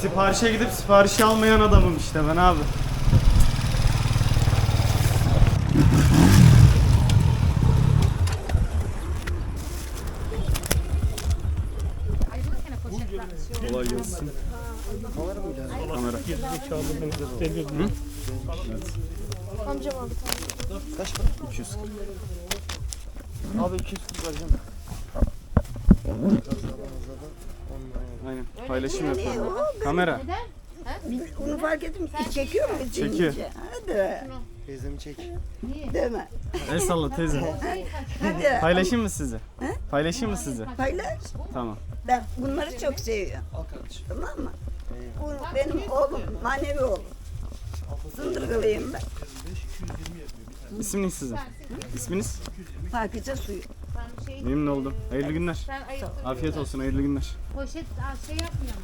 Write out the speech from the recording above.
Siparişe gidip siparişi almayan adamım işte ben abi. Kolay gelsin. Kamera mı geldi? Kamera. Gerizekalı beni gösteriyor. Amcam aldı. Kaç para? 240. Abi 240 vereceğim. Aynen. Paylaşım yapıyorum. Kamera. Bunu fark ettim. Çekiyor mu? Çekiyor. Hadi. Teyzemi çek. Deme. El salla teyze. Hadi. Paylaşayım mı sizi? Paylaşayım mı sizi? Paylaş. Tamam. Ben bunları çok seviyorum. Tamam mı? Bu benim oğlum, manevi oğlum. Sındırgılıyım ben. İsminiz sizin? İsminiz? Pakize suyu. Memnun oldum. Hayırlı günler. Afiyet olsun, hayırlı günler. poşet şey yapmıyorum.